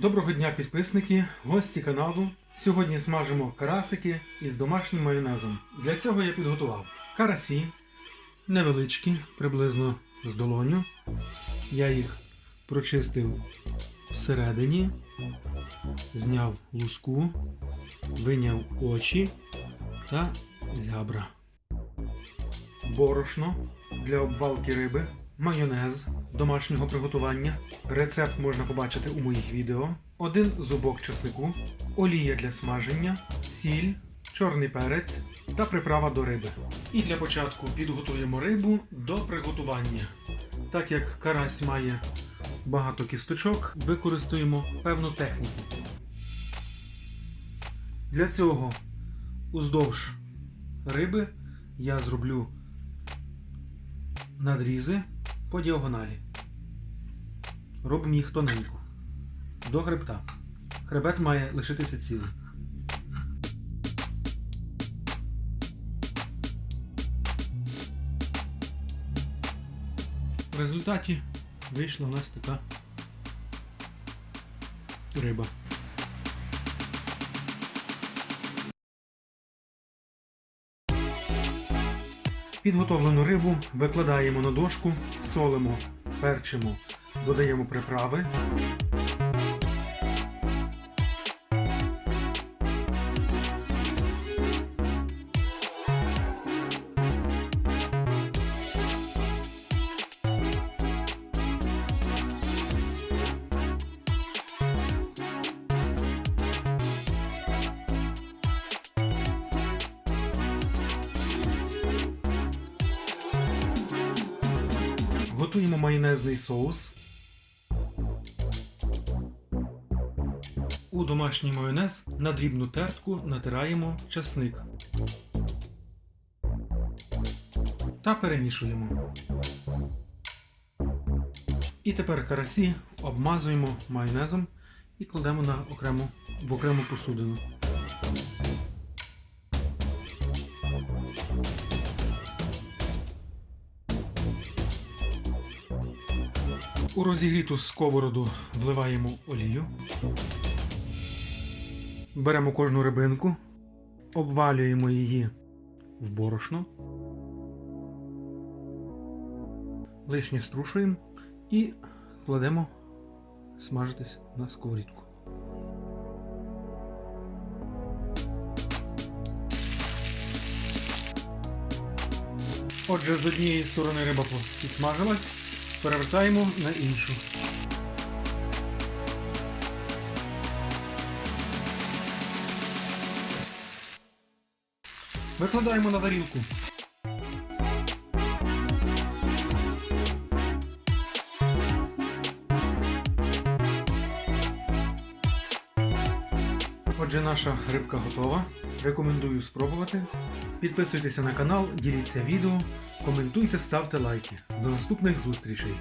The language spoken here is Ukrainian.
Доброго дня, підписники, гості каналу. Сьогодні смажимо карасики із домашнім майонезом. Для цього я підготував карасі невеличкі, приблизно з долоню. Я їх прочистив всередині, зняв луску, виняв очі та зябра. Борошно для обвалки риби, майонез домашнього приготування. Рецепт можна побачити у моїх відео. Один зубок чеснику, олія для смаження, сіль, чорний перець та приправа до риби. І для початку підготуємо рибу до приготування. Так як карась має багато кісточок, використаємо певну техніку. Для цього уздовж риби я зроблю надрізи по діагоналі. Робимо їх тоненько. До хребта. Хребет має лишитися цілий. В результаті вийшла у нас така риба. Підготовлену рибу викладаємо на дошку, солимо, перчимо, додаємо приправи. Готуємо майонезний соус. У домашній майонез на дрібну тертку натираємо часник. Та перемішуємо. І тепер карасі обмазуємо майонезом і кладемо на окрему, в окрему посудину. У розігріту сковороду вливаємо олію. Беремо кожну рибинку, обвалюємо її в борошно, лишнє струшуємо і кладемо смажитись на сковорідку. Отже, з однієї сторони риба підсмажилась, перевертаємо на іншу. Викладаємо на тарілку. Отже, наша рибка готова. Рекомендую спробувати. Підписуйтеся на канал, діліться відео, коментуйте, ставте лайки. До наступних зустрічей!